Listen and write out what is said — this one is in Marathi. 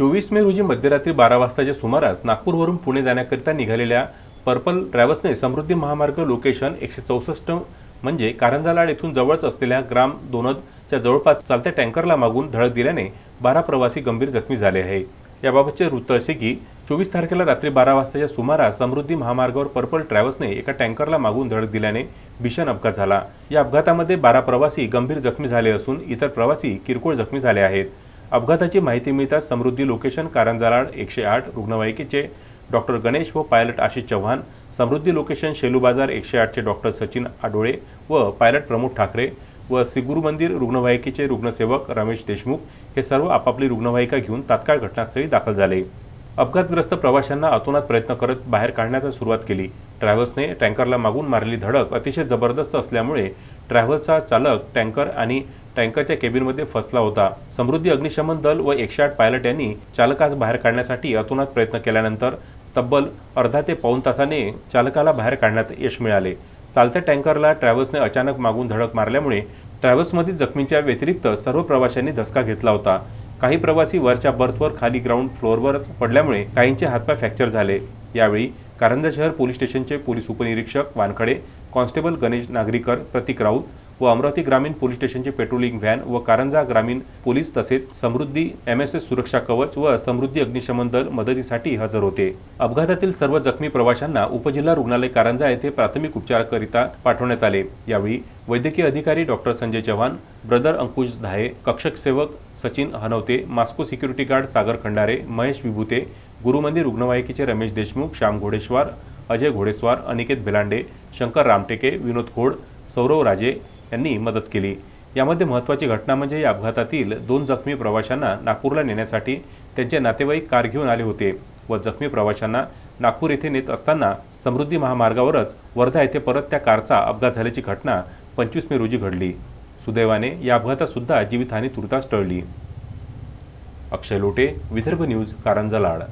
चोवीस मे रोजी मध्यरात्री बारा वाजताच्या सुमारास नागपूरवरून पुणे जाण्याकरिता निघालेल्या पर्पल ट्रॅव्हल्सने समृद्धी महामार्ग लोकेशन एकशे चौसष्ट म्हणजे कारंजालाड येथून जवळच असलेल्या ग्राम दोनदच्या जवळपास चालत्या टँकरला मागून धडक दिल्याने बारा प्रवासी गंभीर जखमी झाले आहे याबाबतचे वृत्त असे की चोवीस तारखेला रात्री बारा वाजताच्या सुमारास समृद्धी महामार्गावर पर्पल ट्रॅव्हल्सने एका टँकरला मागून धडक दिल्याने भीषण अपघात झाला. या अपघातामध्ये बारा प्रवासी गंभीर जखमी झाले असून इतर प्रवासी किरकोळ जखमी झाले आहेत. अपघाताची माहिती मिळताच समृद्धी लोकेशन कारंजालाड एकशे आठ रुग्णवाहिकेचे डॉक्टर गणेश व पायलट आशिष चव्हाण समृद्धी लोकेशन शेलू बाजार एकशे आठचे डॉक्टर सचिन आडोळे व पायलट प्रमोद ठाकरे व श्री मंदिर रुग्णवाहिकेचे रुग्णसेवक रमेश देशमुख हे सर्व आपापली रुग्णवाहिका घेऊन तात्काळ घटनास्थळी दाखल झाले. अपघातग्रस्त प्रवाशांना अतोनात प्रयत्न करत बाहेर काढण्यास सुरुवात केली. ट्रॅव्हल्सने टँकरला मागून मारलेली धडक अतिशय जबरदस्त असल्यामुळे ट्रॅव्हल्सचा चालक टँकर आणि टँकरच्या केबिनमध्ये फसला होता. समृद्धी अग्निशमन दल व एकशे आठ पायलट यांनी चालकास बाहेर काढण्यासाठी अतोनात प्रयत्न केल्यानंतर तब्बल अर्धा ते पाऊण तासाने चालकाला बाहेर काढण्यात यश मिळाले. चालत्या टँकरला ट्रॅव्हल्सने अचानक मागून धडक मारल्यामुळे ट्रॅव्हल्समधील जखमींच्या व्यतिरिक्त सर्व प्रवाशांनी धसका घेतला होता. काही प्रवासी वरच्या बर्थवर खाली ग्राउंड फ्लोअरवरच पडल्यामुळे काहींचे हातपाय फ्रॅक्चर झाले. यावेळी कारंजा शहर पोलीस स्टेशनचे पोलीस उपनिरीक्षक वानखडे कॉन्स्टेबल गणेश नागरीकर प्रतीक राऊत व अमरावती ग्रामीण पोलीस स्टेशनचे पेट्रोलिंग व्हॅन व कारंजा ग्रामीण पोलीस तसेच समृद्धी एम एस एस सुरक्षा कवच व समृद्धी अग्निशमन दल मदतीसाठी हजर होते. अपघातातील सर्व जखमी प्रवाशांना उपजिल्हा रुग्णालय कारंजा येथे प्राथमिक उपचाराकरिता पाठवण्यात आले. यावेळी वैद्यकीय अधिकारी डॉक्टर संजय चव्हाण ब्रदर अंकुश धाये कक्षक सेवक Sachin Hanwate Moscow security guard Sagar Khandare Mahesh Vibhute Gurumandir रुग्णवाहिकेचे रमेश देशमुख श्याम घोडेश्वर अजय घोडेस्वार अनिकेत भिलांडे शंकर रामटेके विनोद खोड सौरव राजे यांनी मदत केली. यामध्ये महत्त्वाची घटना म्हणजे या अपघातातील दोन जखमी प्रवाशांना नागपूरला नेण्यासाठी त्यांचे नातेवाईक कार घेऊन आले होते व जखमी प्रवाशांना नागपूर येथे नेत असताना समृद्धी महामार्गावरच वर्धा येथे परत त्या कारचा अपघात झाल्याची घटना पंचवीस मे रोजी घडली. सुदैवाने या अपघातात सुद्धा जीवितहानी तुर्तास टळली. अक्षय लोटे विदर्भ न्यूज कारंजा लाड